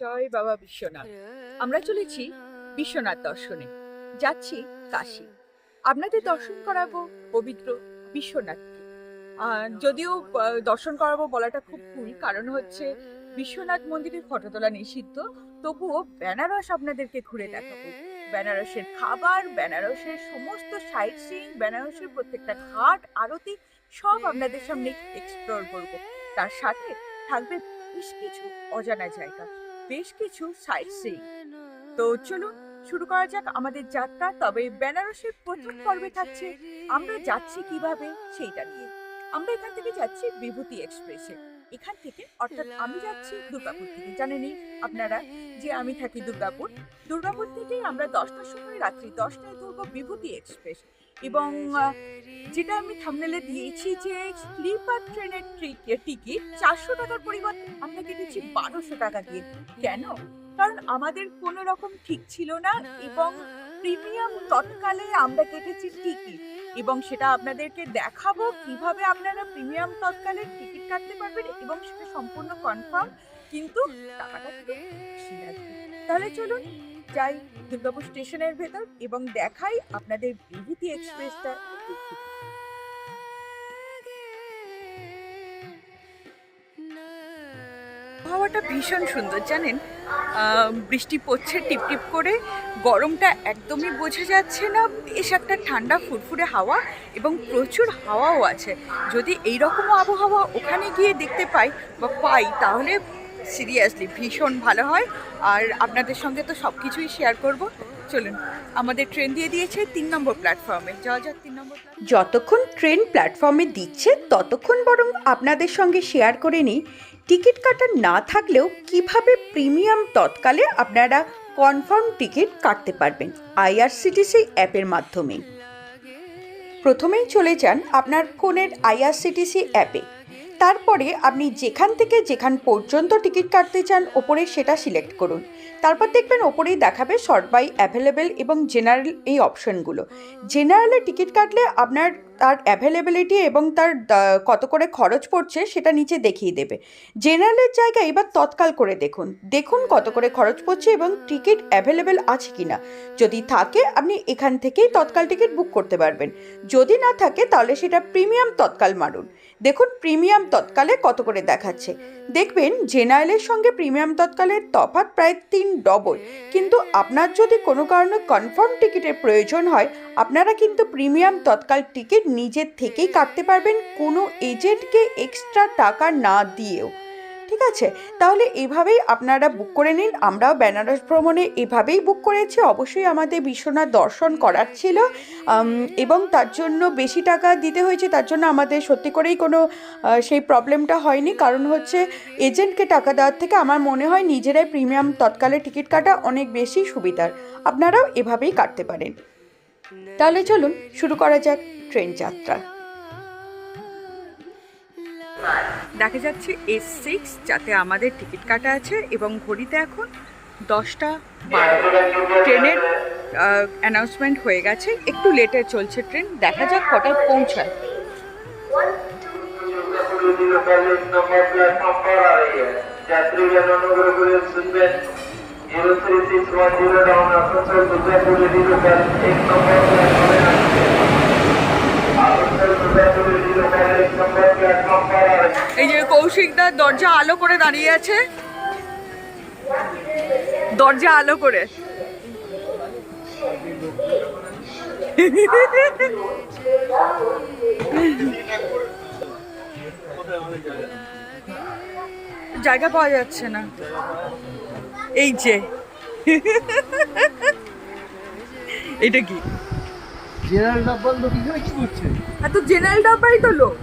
জয় বাবা বিশ্বনাথ। আমরা চলেছি বিশ্বনাথ দর্শনে। যাচ্ছি কাশী। আপনাদের দর্শন করাবো পবিত্র বিশ্বনাথকে। যদিও দর্শন করাবো বলাটা খুব ভুল, কারণ হচ্ছে বিশ্বনাথ মন্দিরের ফটো তোলা নিষিদ্ধ। তবুও বেনারস আপনাদেরকে ঘুরে দেখাবো। বেনারসের খাবার, বেনারসের সমস্ত সাইট সিইং বেনারসের প্রত্যেকটা ঘাট, আরতি সব আপনাদের সামনে এক্সপ্লোর করব। তার সাথে থাকবে বেশ কিছু অজানা জায়গা। বেশ কিছু সাইট সিইং তো চলুন, শুরু করা যাক আমাদের যাত্রা। তবে বেনারসের প্রথম পর্বে থাকছে, আমরা যাচ্ছি কীভাবে সেইটা নিয়ে। আমরা এখান থেকে যাচ্ছি বিভূতি এক্সপ্রেসে। এখান থেকে, অর্থাৎ আমি যাচ্ছি দুর্গাপুর থেকে। জানেনই আপনারা যে আমি থাকি দুর্গাপুর? দুর্গাপুর থেকেই আমরা দশটার সময় রাত্রি দশটায় ধরবো বিভূতি এক্সপ্রেস। এবং যেটা আমি থামনেলে দিয়েছি যে স্লিপার ট্রেনের টিকিট চারশো টাকার পরিবর্তে আমরা কেটেছি বারোশো টাকা দিয়ে। কেন? কারণ আমাদের কোনো রকম ঠিক ছিল না এবং প্রিমিয়াম তৎকালে আমরা কেটেছি টিকিট এবং সেটা আপনাদেরকে দেখাবো কীভাবে আপনারা প্রিমিয়াম তৎকালে টিকিট কাটতে পারবেন এবং সেটা সম্পূর্ণ কনফার্ম কিন্তু টাকাটা তাহলে চলুন যাই দুর্গাপুর স্টেশনের ভেতর এবং দেখাই আপনাদের বিভূতি এক্সপ্রেসটা। আবহাওয়াটা ভীষণ সুন্দর, জানেন? বৃষ্টি পড়ছে টিপটিপ করে, গরমটা একদমই বোঝা যাচ্ছে না। বেশ একটা ঠান্ডা, ফুরফুরে হাওয়া এবং প্রচুর হাওয়াও আছে। যদি এই রকম আবহাওয়া ওখানে গিয়ে দেখতে পাই বা পাই, তাহলে সিরিয়াসলি ভীষণ ভালো হয়। আর আপনাদের সঙ্গে তো সব কিছুই শেয়ার করব। চলুন, আমাদের ট্রেন দিয়ে দিয়েছে তিন নম্বর প্ল্যাটফর্মে যাওয়া যাক তিন নম্বর যতক্ষণ ট্রেন প্ল্যাটফর্মে দিচ্ছে, ততক্ষণ বরং আপনাদের সঙ্গে শেয়ার করে নিই। টিকিট কাটা না থাকলেও কীভাবে প্রিমিয়াম তৎকালে আপনারা কনফার্ম টিকিট কাটতে পারবেন আইআরসিটিসি অ্যাপের মাধ্যমে? প্রথমেই চলে যান আপনার ফোনের আইআরসিটিসি অ্যাপে। তারপরে আপনি যেখান থেকে যেখান পর্যন্ত টিকিট কাটতে চান, ওপরে সেটা সিলেক্ট করুন। তারপর দেখবেন ওপরেই দেখাবে শর্ট বাই অ্যাভেলেবেল এবং জেনারেল এই অপশনগুলো। জেনারেলে টিকিট কাটলে আপনার তার অ্যাভেলেবিলিটি এবং তার কত করে খরচ পড়ছে সেটা নিচে দেখিয়ে দেবে। জেনারেলের জায়গায় এবার তৎকাল করে দেখুন। দেখুন কত করে খরচ পড়ছে এবং টিকিট অ্যাভেলেবেল আছে কি না যদি থাকে, আপনি এখান থেকেই তৎকাল টিকিট বুক করতে পারবেন। যদি না থাকে, তাহলে সেটা প্রিমিয়াম তৎকাল মারুন। দেখুন, প্রিমিয়াম তৎকালে কত করে দেখাচ্ছে। দেখবেন, জেনারেলের সঙ্গে প্রিমিয়াম তৎকালের তফাত প্রায় তিন ডবল। কিন্তু আপনার যদি কোনো কারণে কনফার্ম টিকিটের প্রয়োজন হয়, আপনারা কিন্তু প্রিমিয়াম তৎকাল টিকিট নিজের থেকেই কাটতে পারবেন কোনো এজেন্টকে এক্সট্রা টাকা না দিয়েও। ঠিক আছে? তাহলে এভাবেই আপনারা বুক করে নিন। আমরাও বেনারস ভ্রমণে এভাবেই বুক করেছি। অবশ্যই আমাদের বিশ্বনাথ দর্শন করার ছিল। এবং তার জন্য বেশি টাকা দিতে হয়েছে, তার জন্য আমাদের সত্যি করেই কোনো সেই প্রবলেমটা হয়নি। কারণ হচ্ছে এজেন্টকে টাকা দেওয়ার থেকে আমার মনে হয় নিজেরাই প্রিমিয়াম তৎকালে টিকিট কাটা অনেক বেশি সুবিধার। আপনারাও এভাবেই কাটতে পারেন। তাহলে চলুন, শুরু করা যাক ট্রেন যাত্রা। দেখা যাচ্ছে এস সিক্স যাতে আমাদের টিকিট কাটা আছে এবং ঘড়িতে এখন দশটা বারো। ট্রেনের অ্যানাউন্সমেন্ট হয়ে গেছে। একটু লেটে চলছে ট্রেন। দেখা যাক কটায় পৌঁছায়। এই যে কৌশিকদার দরজা আলো করে দাঁড়িয়ে আছে। দরজা আলো করে। জায়গা পাওয়া যাচ্ছে না। এই যে। এটা কি? জেনারেল ডাব্বাল লোক কি করছে? আর তো জেনারেল ডাব্বাই তো লোক।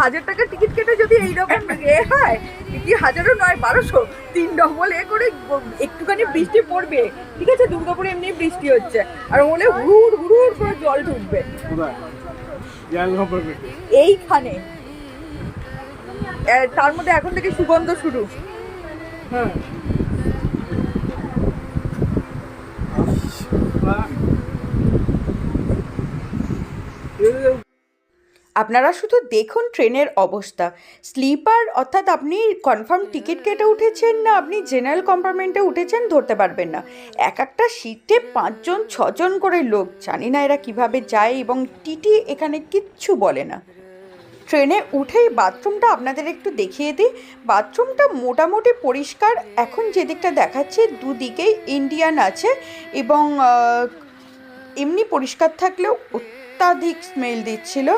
হাজার টাকার টিকিট কেটে যদি এইরকম এ হয় কি হাজারও নয় বারোশো। তিন ডবল এ করে একটুখানি বৃষ্টি পড়বে। ঠিক আছে দুর্গাপুরে এমনি বৃষ্টি হচ্ছে। আর ওলে হুড় হুড় করে জল ঢুকবে। এইখানে। তার মধ্যে এখন থেকে সুগন্ধ শুরু। হ্যাঁ। আপনারা শুধু দেখুন ট্রেনের অবস্থা। স্লিপার, অর্থাৎ আপনি কনফার্ম টিকিট কেটে উঠেছেন না, আপনি জেনারেল কম্পার্টমেন্টে উঠেছেন, ধরতে পারবেন না। এক একটা সিটে পাঁচজন, ছজন করে লোক, জানি না এরা কীভাবে যায় এবং টিটি এখানে কিচ্ছু বলে না। ট্রেনে উঠেই বাথরুমটা আপনাদের একটু দেখিয়ে দিই। বাথরুমটা মোটামুটি পরিষ্কার। এখন যেদিকটা দেখাচ্ছে, দুদিকেই ইন্ডিয়ান আছে এবং এমনি পরিষ্কার থাকলেও অত্যাধিক স্মেল দিচ্ছিল।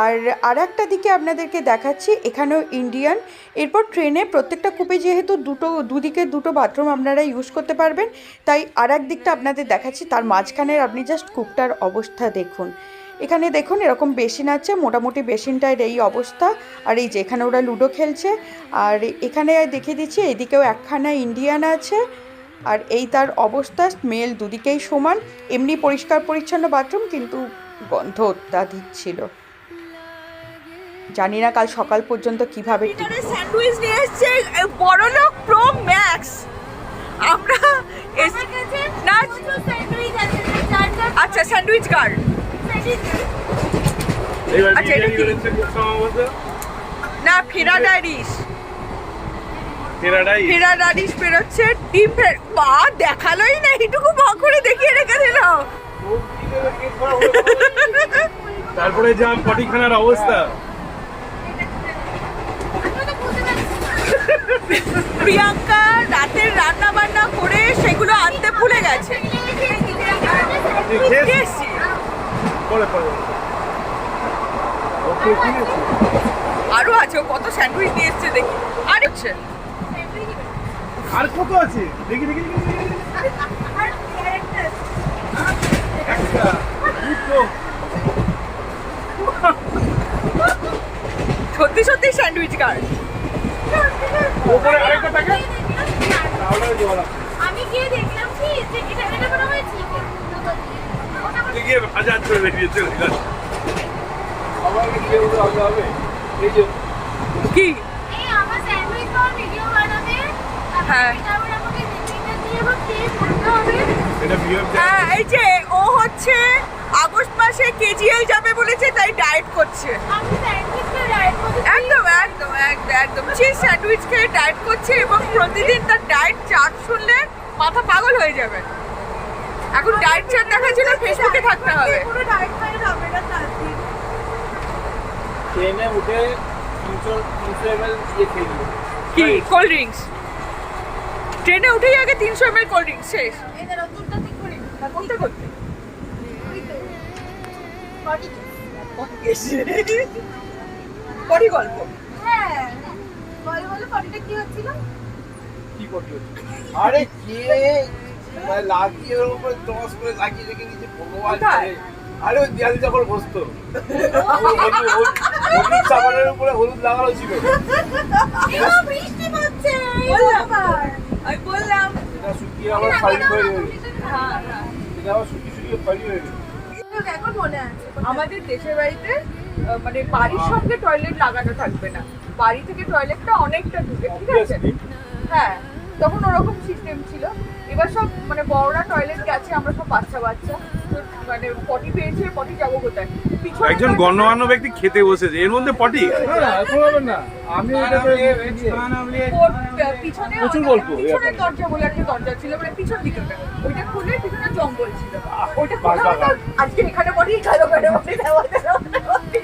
আর আর একটা দিকে আপনাদেরকে দেখাচ্ছি, এখানেও ইন্ডিয়ান এরপর ট্রেনে প্রত্যেকটা কূপে যেহেতু দুটো, দুদিকে দুটো বাথরুম আপনারা ইউজ করতে পারবেন, তাই আর এক দিকটা আপনাদের দেখাচ্ছি, তার মাঝখানের আপনি জাস্ট কূপটার অবস্থা দেখুন। এখানে দেখুন, এরকম বেসিন আছে, মোটামুটি বেসিনটার এই অবস্থা, আর এই যে এখানে ওরা লুডো খেলছে। আর এখানে দেখিয়ে দিচ্ছি, এদিকেও একখানা ইন্ডিয়ান আছে, আর এই তার অবস্থা স্মেল দুদিকেই সমান। এমনি পরিষ্কার পরিচ্ছন্ন বাথরুম কিন্তু গন্ধ অত্যাধিক ছিল। জানি না কাল সকাল পর্যন্ত কীভাবে স্যান্ডউইচ নিয়ে এসছে বড়লোক প্রো ম্যাক্স আমরা না আচ্ছা স্যান্ডউইচ গার্ড আচ্ছা, এটা কি? না ফেরা ডাইরিস ফেরা ডাইরিস বেরোচ্ছে ডিম ফের বা দেখালোই না এইটুকু ভা করে দেখিয়ে রেখে দিল। তারপরে যা পটিখানার অবস্থা। প্রিয়াঙ্কা রাতের রান্না বান্না করে সেগুলো আনতে ভুলে গেছে। আরও আছে কত স্যান্ডউইচ নিয়ে এসছে দেখি। আর হচ্ছে আর কত আছে? দেখি দেখি দেখি, দেখি, দেখি। একটা দুটো সত্যি সত্যি স্যান্ডউইচ গার্ড ওপরে আরেকটা থাকে তাহলে জল আছে আমি গিয়ে দেখলাম কি এটা এটা তুই গিয়ে হাজার করে বেরিয়ে চলে গেল হবে হবে। এই যে কি? এই আমার স্যান্ডউইচ পাওয়ার ভিডিও বানাবে। হ্যাঁ। তারপর আমাকে দিয়ে হবে। হ্যাঁ এই যে ও হচ্ছে আগস্ট মাসে কেজিএল যাবে বলেছে তাই ডায়েট করছে। আমি স্যান্ডউইচটা রাইট করতে একদম একদম একদম একদম। চিজ স্যান্ডউইচ খেয়ে ডায়েট করছে এবং প্রতিদিন তার ডায়েট চার্ট শুনলে মাথা পাগল হয়ে যাবে। এখন ডায়েট চার্ট দেখার জন্য ফেসবুকে থাকতে হবে। পুরো ডায়েট ফাইট হবে না তার দিন। ট্রেনে উঠে কি কোল্ড ড্রিঙ্কস ট্রেনে উঠেই আগে তিনশো এম এল কোল্ড ড্রিঙ্কস শেষ। করতে ওই তো বডি পরি গল্প। হ্যাঁ কি হচ্ছিল? কি আরে কে? মানে লাগিয়ে ওর উপরে টস করে লাগিয়ে রেখে দিয়েছে ভগবান। আরে ওই দেয়ালি যখন বসতো। হলুদ হলুদ- হলুদ সাবানের উপরে হলুদ লাগানো ছিল। বৃষ্টি পড়ছে এই বললাম। বাবার। আমি বললাম এটা শুকিয়ে আবার ফাইল হয়ে গেল। হ্যাঁ হ্যাঁ। এটা আবার শুকিয়ে শুকিয়ে ফাইল হয়ে গেল। এখন মনে আছে। আমাদের দেশের বাড়িতে মানে বাড়ির সঙ্গে টয়লেট লাগানো থাকবে না। বাড়ি থেকে টয়লেটটা অনেকটা দূরে ঠিক আছে? হ্যাঁ তখন ওরকম সিস্টেম ছিল। এবার সব মানে বড়রা টয়লেট গেছে আমরা সব বাচ্চা বাচ্চা মানে পটি পেয়েছে পটি যাব কোথায়? পিছনে একজন গণ্যমান্য ব্যক্তি খেতে বসেছে এর মধ্যে পটি না না এখন হবে না। আমি আহ, পিছনে প্রচুর গল্প, দরজা বলে একটা দরজা ছিল মানে পিছন দিকে ওইটা খুলে পিছনে জঙ্গল ছিল। ওইটা আজকে এখানে পটি কালো কালো পটি দেওয়া দেওয়া পটি।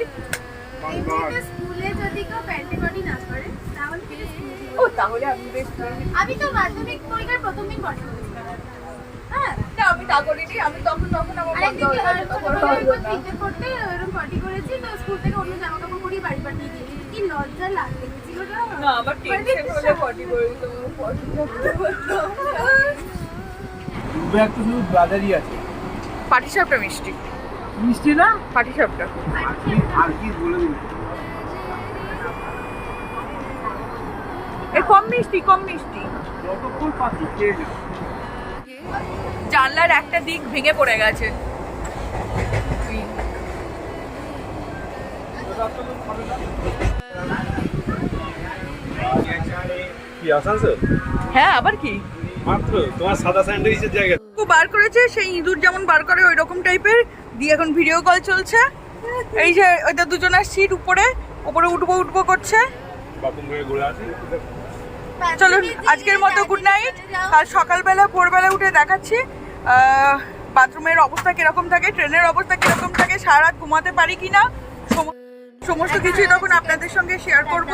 এমনিতে স্কুলে যদি কেউ প্যান্টি বডি না করে তাহলে ও তাহলে আমি বেশ আমি তো মাধ্যমিক পরীক্ষার প্রথম দিন বডি হ্যাঁ আমি ডাকরিনি আমি তখন তখন আমার বন্ধ হয়ে গেছে, তখন পড়তে এরকম পটি করেছি তো স্কুল থেকে অন্য জামা কাপড় পরিয়ে বাড়ি পাঠিয়ে দিয়েছি। কি লজ্জা লাগে ছিল না? না আমার টেনশন হলে পটি করে দিত পটি করতে বলতাম শুধু ব্রাদারই আছে। পাটিসাপটা মিষ্টি। মিষ্টি না? পাটিসাপটা। আর কি আর কি বলে দিন এ কম মিষ্টি কম মিষ্টি। যতক্ষণ পাখি খেয়ে যাও জানলার একটা দিক ভেঙে পড়ে গেছে। হ্যাঁ আবার কি? মাত্র তোমার সাদা স্যান্ডউইচের জায়গা বার করেছে সেই ইঁদুর যেমন বার করে ওই রকম টাইপের। দিয়ে এখন ভিডিও কল চলছে। এই যে ওইটা দুজনের সিট উপরে উপরে উঠবো উঠবো করছে। বাথরুম থেকে ঘুরে আসি চলুন আজকের মতো গুড নাইট আর সকালবেলা ভোরবেলা উঠে দেখাচ্ছি বাথরুমের অবস্থা কিরকম থাকে ট্রেনের অবস্থা কিরকম থাকে সারা রাত ঘুমাতে পারি কি না সম- সমস্ত কিছুই তখন আপনাদের সঙ্গে শেয়ার করব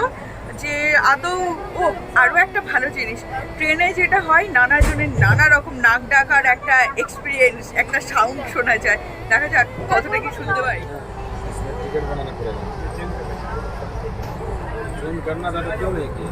যে আদৌ ও আরও একটা ভালো জিনিস ট্রেনে যেটা হয় নানা জনের নানা রকম নাক ডাকার একটা এক্সপিরিয়েন্স একটা সাউন্ড শোনা যায় দেখা যাক কতটা কি শুনতে পাই टिकट बनाना पड़ेगा फोन करना था तो क्यों नहीं किया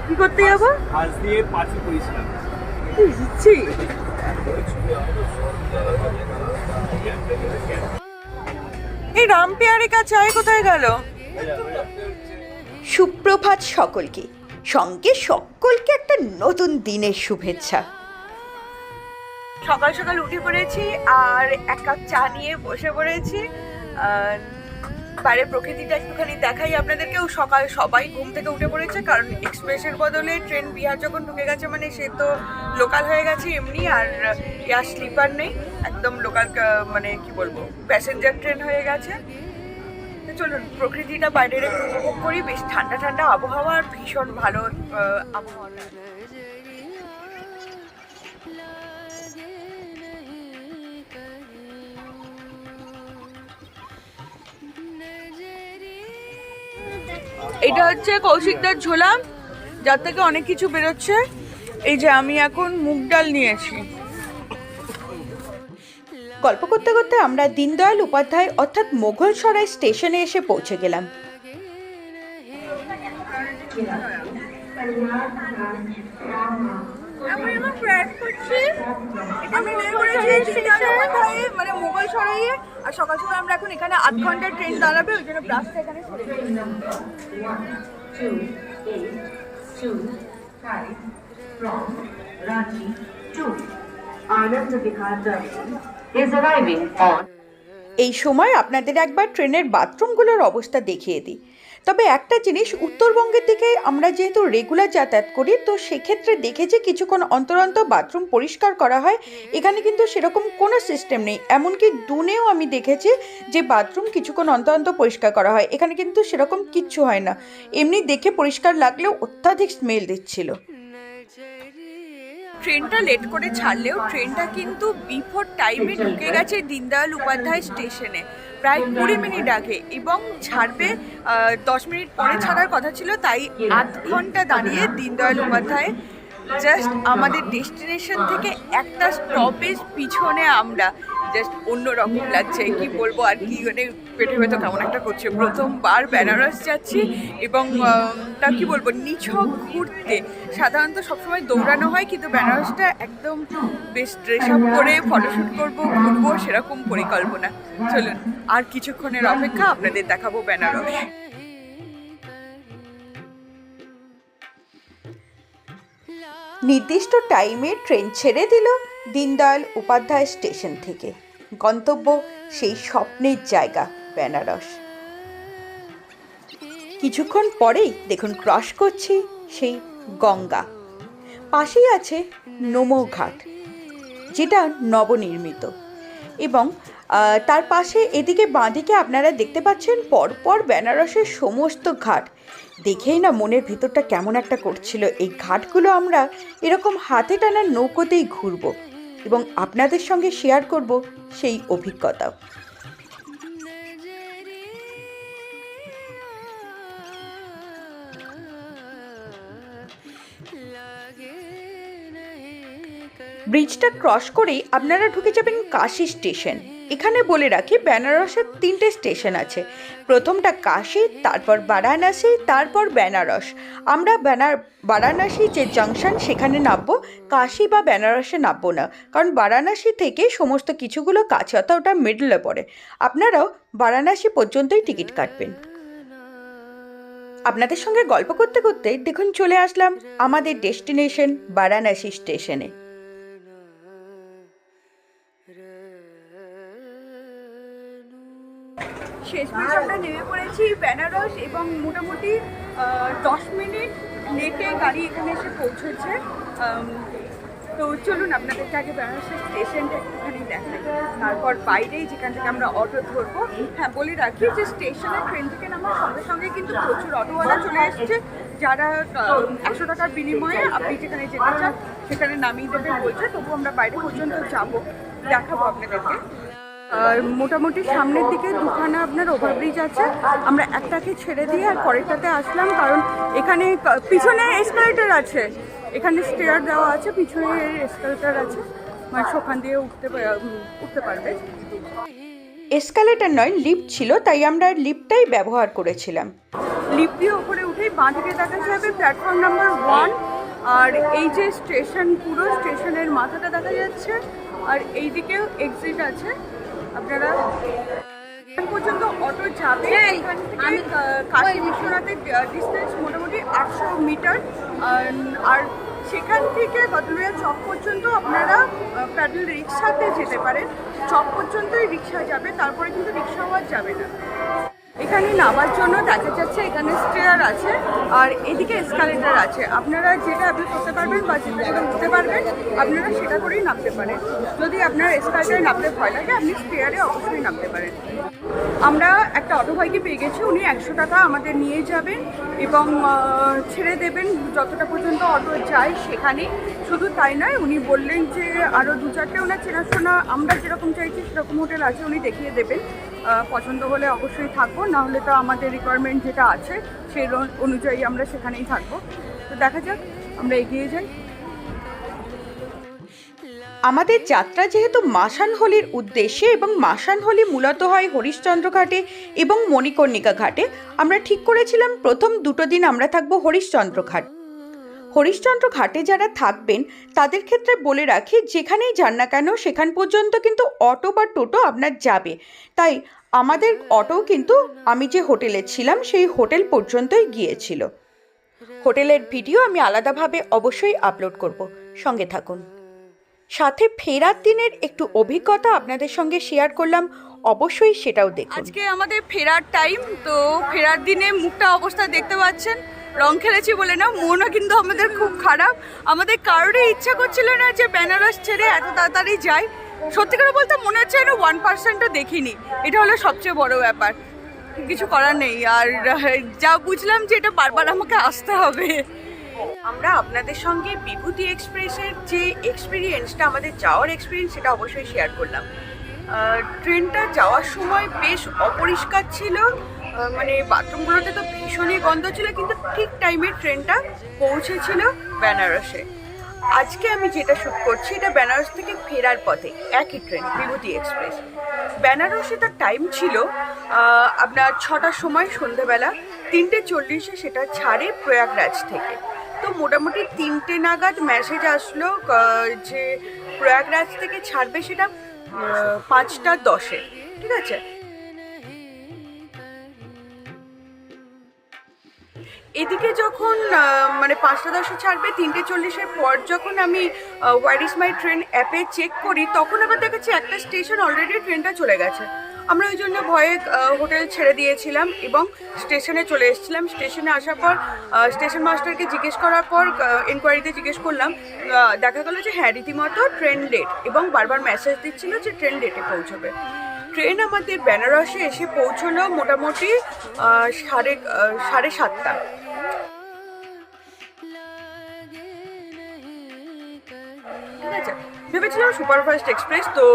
কি করতে যাব? আজ দিয়ে পাঁচই করেছিলাম। দিচ্ছি এই রামপিয়ারি কাছে আয় কোথায় গেল? সুপ্রভাত সকলকে। সঙ্গে সকলকে একটা নতুন দিনের শুভেচ্ছা। সকাল সকাল উঠে পড়েছি আর এক কাপ চা নিয়ে বসে পড়েছি। আর বাইরের প্রকৃতিটা একটুখানি দেখাই। আপনাদেরকেও সকাল সবাই ঘুম থেকে উঠে পড়েছে, কারণ এক্সপ্রেসের বদলে ট্রেন বিহার যখন ঢুকে গেছে মানে সে তো লোকাল হয়ে গেছে এমনি, আর এয়ার স্লিপার নেই, একদম লোকাল মানে কি বলব প্যাসেঞ্জার ট্রেন হয়ে গেছে। চলুন, প্রকৃতিটা বাইরের উপভোগ করি। বেশ ঠান্ডা ঠান্ডা আবহাওয়া, আর ভীষণ ভালো আবহাওয়া। এটা হচ্ছে কৌশিকদার ঝোলা, যার থেকে অনেক কিছু বেরোচ্ছে। এই যে আমি এখন মুগ ডাল নিয়েছি গল্প করতে করতে আমরা দীনদয়াল উপাধ্যায় অর্থাৎ মোঘল সরাই স্টেশনে এসে পৌঁছে গেলাম। করছি। করেছি মানে মোগল সরাইয়ে আর সকাল সকাল আমরা এখন এখানে আধ ঘণ্টার ট্রেন দাঁড়াবে ওই জন্য বাসটা এখানে ছেড়ে দিয়েছি। two eight two five from Ranchi to Anand Vihar Terminal is arriving on এই সময় আপনাদের একবার ট্রেনের বাথরুমগুলোর অবস্থা দেখিয়ে দিই। তবে একটা জিনিস উত্তরবঙ্গের দিকে আমরা যেহেতু রেগুলার যাতায়াত করি, তো সেক্ষেত্রে দেখেছি কিছুক্ষণ অন্তর অন্তর বাথরুম পরিষ্কার করা হয়। এখানে কিন্তু সেরকম কোনো সিস্টেম নেই। এমনকি দুনেও আমি দেখেছি যে বাথরুম কিছুক্ষণ অন্তর অন্তর পরিষ্কার করা হয়। এখানে কিন্তু সেরকম কিচ্ছু হয় না। এমনি দেখে পরিষ্কার লাগলেও অত্যাধিক স্মেল দিচ্ছিল। ট্রেনটা লেট করে ছাড়লেও ট্রেনটা কিন্তু বিফোর টাইমে ঢুকে গেছে দিনদয়াল উপাধ্যায় স্টেশনে প্রায় কুড়ি মিনিট আগে এবং ছাড়বে দশ মিনিট পরে ছাড়ার কথা ছিল, তাই আধ ঘণ্টা দাঁড়িয়ে দিনদয়াল উপাধ্যায় জাস্ট আমাদের ডেস্টিনেশন থেকে একটা স্টপেজ পিছনে আমরা। জাস্ট অন্যরকম লাগছে। কি বলব আর কি? মানে পেটে ভেতর কেমন একটা করছে। প্রথমবার বেনারস যাচ্ছি এবং তা কি বলব? নিছক ঘুরতে। সাধারণত সবসময় দৌড়ানো হয়, কিন্তু বেনারসটা একদম বেশ ড্রেস আপ করে ফটোশ্যুট করব, ঘুরবো, সেরকম পরিকল্পনা। চলুন, আর কিছুক্ষণের অপেক্ষা আপনাদের দেখাবো বেনারস নির্দিষ্ট টাইমে ট্রেন ছেড়ে দিল দীনদয়াল উপাধ্যায় স্টেশন থেকে। গন্তব্য সেই স্বপ্নের জায়গা, বেনারস। কিছুক্ষণ পরেই দেখুন ক্রস করছি সেই গঙ্গা। পাশেই আছে নোমো ঘাট, যেটা নবনির্মিত। এবং তার পাশে এদিকে বাঁদিকে আপনারা দেখতে পাচ্ছেন পরপর বেনারসের সমস্ত ঘাট। দেখেই না মনের ভিতরটা কেমন একটা করছিল। এই ঘাটগুলো আমরা এরকম হাতে টানা নৌকোতেই ঘুরবো এবং আপনাদের সঙ্গে শেয়ার করব সেই অভিজ্ঞতাও। ব্রিজটা ক্রস করেই আপনারা ঢুকে যাবেন কাশি স্টেশন। এখানে বলে রাখি, বেনারসের তিনটে স্টেশন আছে। প্রথমটা কাশী, তারপর বারাণসী, তারপর বেনারস। আমরা বেনার, বারাণসী যে জাংশন সেখানে নামবো, কাশী বা বেনারসে নামবো না। কারণ বারাণসী থেকে সমস্ত কিছুগুলো কাছে, অর্থাৎ ওটা মিডলে পড়ে। আপনারাও বারাণসী পর্যন্তই টিকিট কাটবেন। আপনাদের সঙ্গে গল্প করতে করতে দেখুন, চলে আসলাম আমাদের ডেস্টিনেশন, বারাণসী স্টেশনে। শেষমেশ আমরা নেমে পড়েছি বেনারস এবং মোটামুটি দশ মিনিট লেটে গাড়ি এখানে এসে পৌঁছেছে। তো চলুন আপনাদেরকে আগে বেনারসের স্টেশনটা একটুখানি দেখাই। তারপর বাইরেই যেখান থেকে আমরা অটো ধরবো হ্যাঁ বলে রাখি যে স্টেশনে ট্রেন থেকে নামার সঙ্গে সঙ্গে কিন্তু প্রচুর অটোওয়ালা চলে এসেছে যারা একশো টাকার বিনিময়ে আপনি যেখানে যেতে চান, সেখানে নামিয়ে দেবে বলছে, তবু আমরা বাইরে পর্যন্ত যাব, দেখাবো আপনাদেরকে। আর মোটামুটি সামনের দিকে দুখানা আপনার ওভারব্রিজ আছে। আমরা একটাকে ছেড়ে দিয়ে আর পরেরটাতে আসলাম কারণ এখানে পিছনে এসকালেটার আছে। এখানে স্টেয়ার দেওয়া আছে পিছনে এসকালেটার আছে। মানে ওখান দিয়ে উঠতে উঠতে পারবে। এসকালেটার নয় লিফট ছিল তাই আমরা লিফটটাই ব্যবহার করেছিলাম। লিফট দিয়ে ওপরে উঠেই বাঁ দিকে দেখা যাবে প্ল্যাটফর্ম নাম্বার ওয়ান আর এই যে স্টেশন পুরো স্টেশনের মাথাটা দেখা যাচ্ছে। আর এইদিকেও এক্সিট আছে। আপনারা? পর্যন্ত অটো যাবে এখান থেকে কাশী বিশ্বনাথের ডিস্টেন্স মোটামুটি আটশো মিটার। আর সেখান থেকে গদলুয়া চক পর্যন্ত আপনারা প্যাডেল রিক্সাতে যেতে পারেন। চক পর্যন্তই রিক্সা যাবে তারপরে কিন্তু রিক্সা আর যাবে না। এখানে নামার জন্য দেখা যাচ্ছে এখানে স্টেয়ার আছে, আর এদিকে এসকালেটার আছে। আপনারা যেটা আপনি করতে পারবেন বা যেটা উঠতে পারবেন, আপনারা সেটা করেই নামতে পারেন। যদি আপনার এসকালেটারে নামতে ভয় লাগে, আপনি স্টেয়ারে অবশ্যই নামতে পারেন। আমরা একটা অটো ভাইকে পেয়ে গেছি, উনি একশো টাকা আমাদের নিয়ে যাবেন এবং ছেড়ে দেবেন যতটা পর্যন্ত অটো যায় সেখানে শুধু তাই নয়, উনি বললেন যে আরও দু চারটে ওনার চেনাশোনা, আমরা যেরকম চাইছি সেরকম হোটেল আছে, উনি দেখিয়ে দেবেন। পছন্দ হলে অবশ্যই থাকব, না হলে তো আমাদের রিকোয়ারমেন্ট যেটা আছে সেই অনুযায়ী আমরা সেখানেই থাকব। তো দেখা যাক, আমরা এগিয়ে যাই। আমাদের যাত্রা যেহেতু মাসান হোলির উদ্দেশ্যে এবং মাসান হোলি মূলত হয় হরিশ্চন্দ্র ঘাটে এবং মণিকর্ণিকা ঘাটে, আমরা ঠিক করেছিলাম প্রথম দুটো দিন আমরা থাকব হরিশ্চন্দ্র ঘাট। হরিশ্চন্দ্র ঘাটে যারা থাকবেন, তাদের ক্ষেত্রে বলে রাখি, যেখানেই যান না কেন, সেখান পর্যন্ত কিন্তু অটো বা টোটো আপনার যাবে। তাই আমাদের অটো কিন্তু আমি যে হোটেলে ছিলাম, সেই হোটেল পর্যন্তই গিয়েছিল। হোটেলের ভিডিও আমি আলাদাভাবে অবশ্যই আপলোড করব। সঙ্গে থাকুন। সাথে ফেরার দিনের একটু অভিজ্ঞতা আপনাদের সঙ্গে শেয়ার করলাম, অবশ্যই সেটাও দেখুন। আজকে আমাদের ফেরার টাইম তো ফেরার দিনে মুখটা অবস্থা দেখতে পাচ্ছেন। রং খেলেছি বলে না মনও কিন্তু আমাদের খুব খারাপ। আমাদের কারোরই ইচ্ছা করছিল না যে বেনারস ছেড়ে এত তাড়াতাড়ি যাই। সত্যি করে বলতে মনে হচ্ছে যেন ওয়ান পার্সেন্টও দেখিনি। এটা হলো সবচেয়ে বড় ব্যাপার। কিছু করার নেই। আর, যা বুঝলাম যে এটা বারবার আমাকে আসতে হবে। আমরা আপনাদের সঙ্গে বিভূতি এক্সপ্রেসের যে এক্সপিরিয়েন্সটা আমাদের যাওয়ার এক্সপিরিয়েন্স সেটা অবশ্যই শেয়ার করলাম। ট্রেনটা যাওয়ার সময় বেশ অপরিষ্কার ছিল। মানে বাথরুমগুলোতে তো ভীষণই গন্ধ ছিল, কিন্তু ঠিক টাইমে ট্রেনটা পৌঁছেছিল বেনারসে। আজকে আমি যেটা শুট করছি, এটা বেনারস থেকে ফেরার পথে, একই ট্রেন বিভূতি এক্সপ্রেস বেনারসে তার টাইম ছিল আপনার ছটার সময় সন্ধেবেলা, তিনটে চল্লিশে সেটা ছাড়ে প্রয়াগরাজ থেকে। তো মোটামুটি তিনটে নাগাদ মেসেজ আসলো যে প্রয়াগরাজ থেকে ছাড়বে সেটা পাঁচটা দশে, ঠিক আছে? এদিকে যখন মানে পাঁচটা দশে ছাড়বে, তিনটে চল্লিশের পর যখন আমি ওয়ার ইস মাই ট্রেন অ্যাপে চেক করি, তখন আবার দেখাচ্ছি একটা স্টেশন অলরেডি ট্রেনটা চলে গেছে। আমরা ওই জন্য ভয়ে হোটেল ছেড়ে দিয়েছিলাম এবং স্টেশনে চলে এসেছিলাম। স্টেশনে আসার পর স্টেশন মাস্টারকে জিজ্ঞেস করার পর এনকোয়ারিতে জিজ্ঞেস করলাম দেখা গেলো যে হ্যাঁ রীতিমতো ট্রেন লেট এবং বারবার মেসেজ দিচ্ছিল যে ট্রেন লেটে পৌঁছবে। ট্রেন আমাদের বেনারসে এসে পৌঁছলো মোটামুটি সাড়ে সাড়ে সাতটা। ভেবেছিলাম সুপারফাস্ট এক্সপ্রেস তো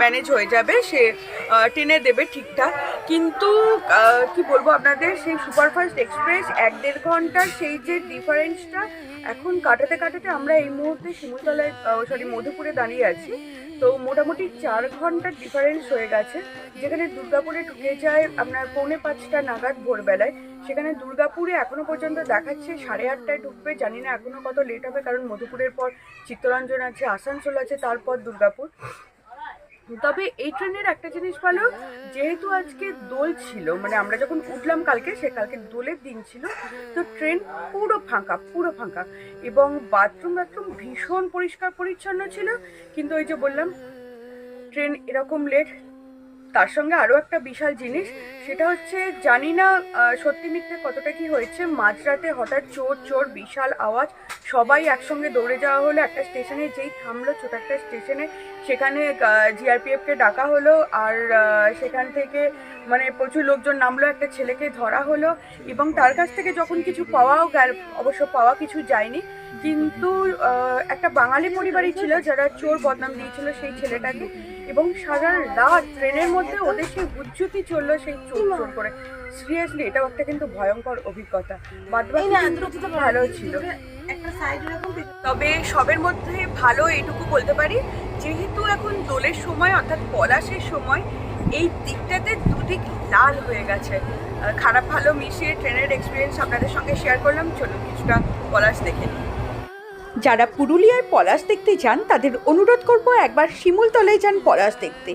ম্যানেজ হয়ে যাবে, সে টেনে দেবে ঠিকঠাক। কিন্তু কি বলব আপনাদের, সেই সুপারফাস্ট এক্সপ্রেস এক দেড় ঘণ্টার সেই যে ডিফারেন্সটা এখন কাটাতে কাটাতে আমরা এই মুহূর্তে শিমুলতলায় সরি মধুপুরে দাঁড়িয়ে আছি। তো মোটামুটি চার ঘণ্টার ডিফারেন্স হয়ে গেছে। যেখানে দুর্গাপুরে ঢুকে যায় আপনার পৌনে পাঁচটা নাগাদ ভোরবেলায়, সেখানে দুর্গাপুরে এখনও পর্যন্ত দেখাচ্ছে সাড়ে আটটায় ঢুকবে, জানি না এখনও কত লেট হবে, কারণ মধুপুরের পর চিত্তরঞ্জন আছে, আসানসোল আছে, তারপর দুর্গাপুর। তবে এই ট্রেনের একটা জিনিস ভালো যেহেতু আজকে দোল ছিল মানে আমরা যখন উঠলাম কালকে, সে কালকে দোলের দিন ছিল, তো ট্রেন পুরো ফাঁকা পুরো ফাঁকা। এবং বাথরুম বাথরুম ভীষণ পরিষ্কার পরিচ্ছন্ন ছিল, কিন্তু ওই যে বললাম, ট্রেন এরকম লেট তার সঙ্গে আরও একটা বিশাল জিনিস, সেটা হচ্ছে জানি না সত্যি মিথ্যে কতটা কি হয়েছে, মাঝরাতে হঠাৎ চোর চোর, বিশাল আওয়াজ, সবাই একসঙ্গে দৌড়ে যাওয়া হলো একটা স্টেশনে, যেই থামলো ছোট একটা স্টেশনে, সেখানে জিআরপিএফকে ডাকা হলো, আর সেখান থেকে মানে প্রচুর লোকজন নামলো, একটা ছেলেকে ধরা হলো, এবং তার কাছ থেকে যখন কিছু পাওয়াও গেল, অবশ্য পাওয়া কিছু যায়নি কিন্তু একটা বাঙালি পরিবারই ছিল যারা চোর বদনাম দিয়েছিল সেই ছেলেটাকে এবং সারা রাত ট্রেনের মধ্যে ওদের সেই উজ্জুতি চলল সেই চোর চোর করে। সিরিয়াসলি এটাও একটা কিন্তু ভয়ঙ্কর অভিজ্ঞতা। বাদবাকি ভালো ছিল। তবে সবের মধ্যে ভালো এইটুকু বলতে পারি যেহেতু এখন দোলের সময় অর্থাৎ পলাশের সময় এই দিকটাতে দুদিক লাল হয়ে গেছে। খারাপ ভালো মিশিয়ে ট্রেনের এক্সপিরিয়েন্স আপনাদের সঙ্গে শেয়ার করলাম। চলুন কিছুটা পলাশ দেখে নিই। যারা পুরুলিয়ায় পলাশ দেখতে যান, তাদের অনুরোধ করব একবার শিমুলতলায় যান পলাশ দেখতে।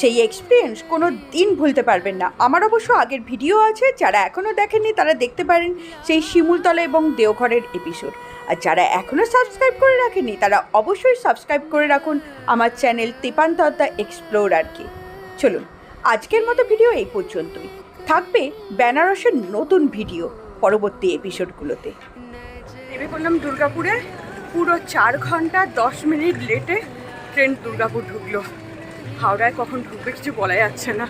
সেই এক্সপিরিয়েন্স কোনো দিন ভুলতে পারবেন না। আমার অবশ্য আগের ভিডিও আছে, যারা এখনও দেখেননি তারা দেখতে পারেন সেই শিমুলতলা এবং দেওঘরের এপিসোড আর যারা এখনও সাবস্ক্রাইব করে রাখেননি, তারা অবশ্যই সাবস্ক্রাইব করে রাখুন আমার চ্যানেল তেপান্তর দ্য এক্সপ্লোরারকে চলুন, আজকের মতো ভিডিও এই পর্যন্তই। থাকবে বেনারসের নতুন ভিডিও পরবর্তী এপিসোডগুলোতে নেমে পড়লাম দুর্গাপুরে। পুরো চার ঘণ্টা, দশ মিনিট লেটে ট্রেন দুর্গাপুর ঢুকলো। হাওড়ায় কখন ঢুকবে কিছু বলা যাচ্ছে না।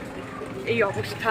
এই অবস্থা।